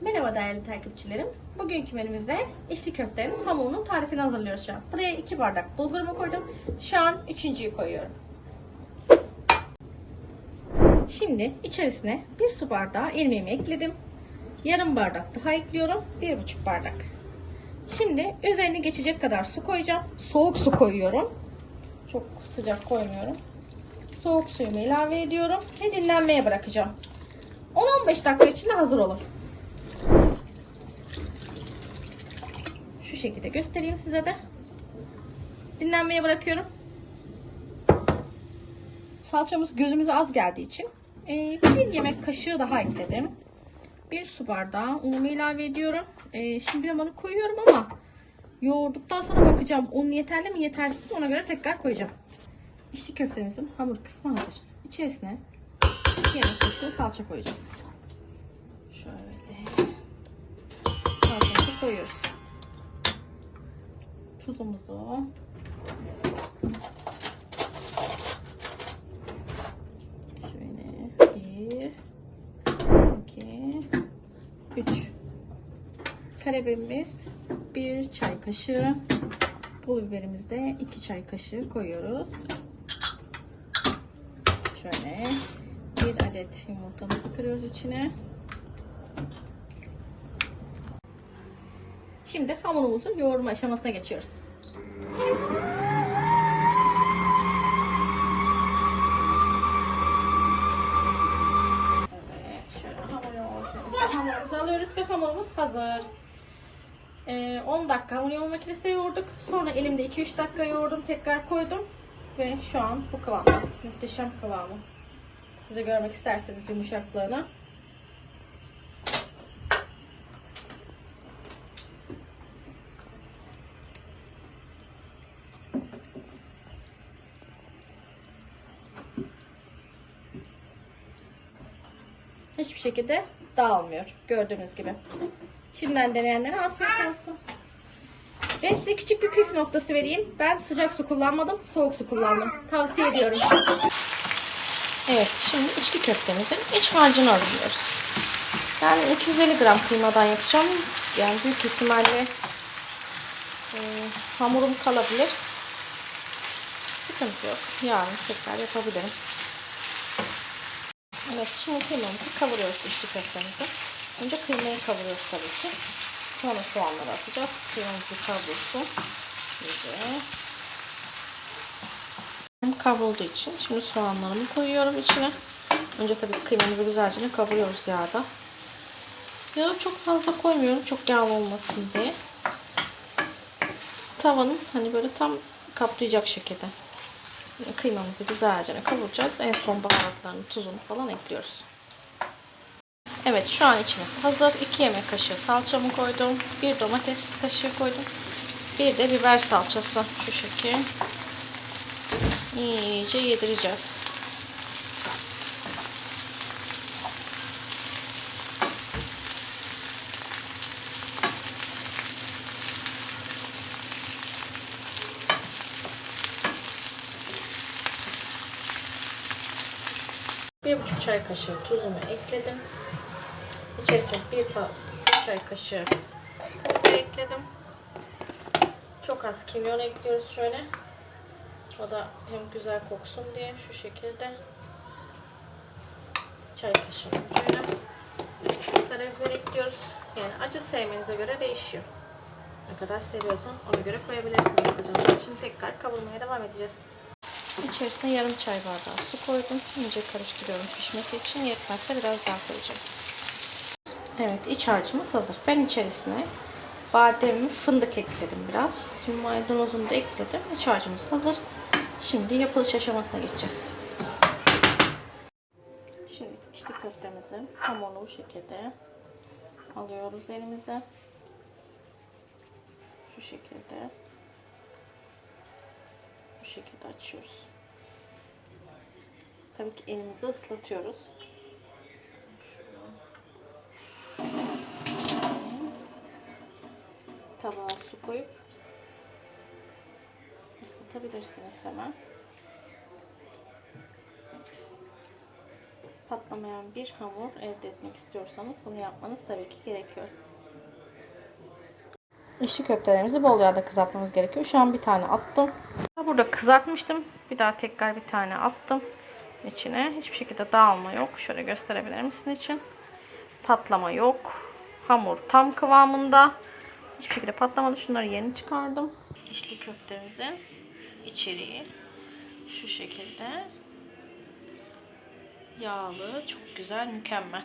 Merhaba değerli takipçilerim. Bugünkü menümüzde içli köftenin hamurunun tarifini hazırlıyoruz şu an. Buraya 2 bardak bulgurumu koydum. Şu an üçüncüyü koyuyorum. Şimdi içerisine bir su bardağı irmiğimi ekledim. Yarım bardak daha ekliyorum. Bir buçuk bardak. Şimdi üzerine geçecek kadar su koyacağım. Soğuk su koyuyorum. Çok sıcak koymuyorum. Soğuk suyumu ilave ediyorum ve dinlenmeye bırakacağım. 10-15 dakika içinde hazır olur. Şu şekilde göstereyim size de. Dinlenmeye bırakıyorum. Salçamız gözümüze az geldiği için e, bir yemek kaşığı daha ekledim. Bir su bardağı unumu ilave ediyorum. E, şimdi bir onu koyuyorum ama yoğurduktan sonra bakacağım un yeterli mi yetersiz mi ona göre tekrar koyacağım. İçli köftemizin hamur kısmı hazır. İçerisine yemek kaşığı salça koyacağız. Şöyle salçamızı koyuyoruz. Tuzumuzu şöyle bir iki üç karabiberimiz bir çay kaşığı pul biberimiz de iki çay kaşığı koyuyoruz. Şöyle bir adet yumurtamızı kırıyoruz içine. Şimdi hamurumuzun yoğurma aşamasına geçiyoruz. Hamurumuzu alıyoruz ve hamurumuz hazır. Ee, 10 dakika hamur yoğurma makinesinde yoğurduk. Sonra elimde 2-3 dakika yoğurdum. Tekrar koydum. Ve şu an bu kıvamda. Muhteşem kıvamı. Siz de görmek isterseniz yumuşaklığını. Hiçbir şekilde dağılmıyor. Gördüğünüz gibi. Şimdiden deneyenlere afiyet olsun. Ve size küçük bir püf noktası vereyim. Ben sıcak su kullanmadım, soğuk su kullandım. Tavsiye ediyorum. Evet, şimdi içli köftemizin iç harcını hazırlıyoruz. Ben 250 gram kıymadan yapacağım. Yani büyük ihtimalle e, hamurum kalabilir. Sıkıntı yok. Yarın tekrar yapabilirim. Evet, şimdi kıymamızı kavuruyoruz içli köftemizi. Önce kıymayı kavuruyoruz tabii ki. Sonra soğanları atacağız. Kıymamızı kavrulsun. İyice. Kavrulduğu için şimdi soğanlarımı koyuyorum içine. Önce tabii kıymamızı güzelce kavuruyoruz yağda. Yağı çok fazla koymuyorum. Çok yağlı olmasın diye. Tavanın hani böyle tam kaplayacak şekilde. Kıymamızı güzelce kavuracağız. En son baharatlarını, tuzunu falan ekliyoruz. Evet şu an içimiz hazır. 2 yemek kaşığı salçamı koydum. 1 domates kaşığı koydum. Bir de biber salçası. Şu şekil. İyice yedireceğiz. Bir buçuk çay kaşığı tuzumu ekledim. İçerisine bir, ta- bir çay kaşığı pul ekledim. Çok az kimyon ekliyoruz şöyle. O da hem güzel koksun diye şu şekilde. Çay kaşığı böyle. Karabiber ekliyoruz. Yani acı sevmenize göre değişiyor. Ne kadar seviyorsanız ona göre koyabilirsiniz. Şimdi tekrar kavurmaya devam edeceğiz. İçerisine yarım çay bardağı su koydum. İyice karıştırıyorum pişmesi için. Yetmezse biraz daha koyacağım. Evet iç harcımız hazır. Ben içerisine badem, fındık ekledim biraz. Şimdi maydanozumu da ekledim. İç harcımız hazır. Şimdi yapılış aşamasına geçeceğiz. Şimdi içli köftemizi hamurlu bu şekilde alıyoruz elimize. Şu şekilde. Bu şekilde açıyoruz. Tabii ki elimizi ıslatıyoruz. Tabağa su koyup ısıtabilirsiniz hemen. Pat patlamayan bir hamur elde etmek istiyorsanız bunu yapmanız tabii ki gerekiyor. İşi köftelerimizi bol yağda kızartmamız gerekiyor. Şu an bir tane attım. Burada kızartmıştım. Bir daha tekrar bir tane attım içine. Hiçbir şekilde dağılma yok. Şöyle gösterebilir misin için? Patlama yok. Hamur tam kıvamında. Hiçbir şekilde patlamadı. Şunları yeni çıkardım. İçli köftemizin içeriği şu şekilde. Yağlı, çok güzel, mükemmel.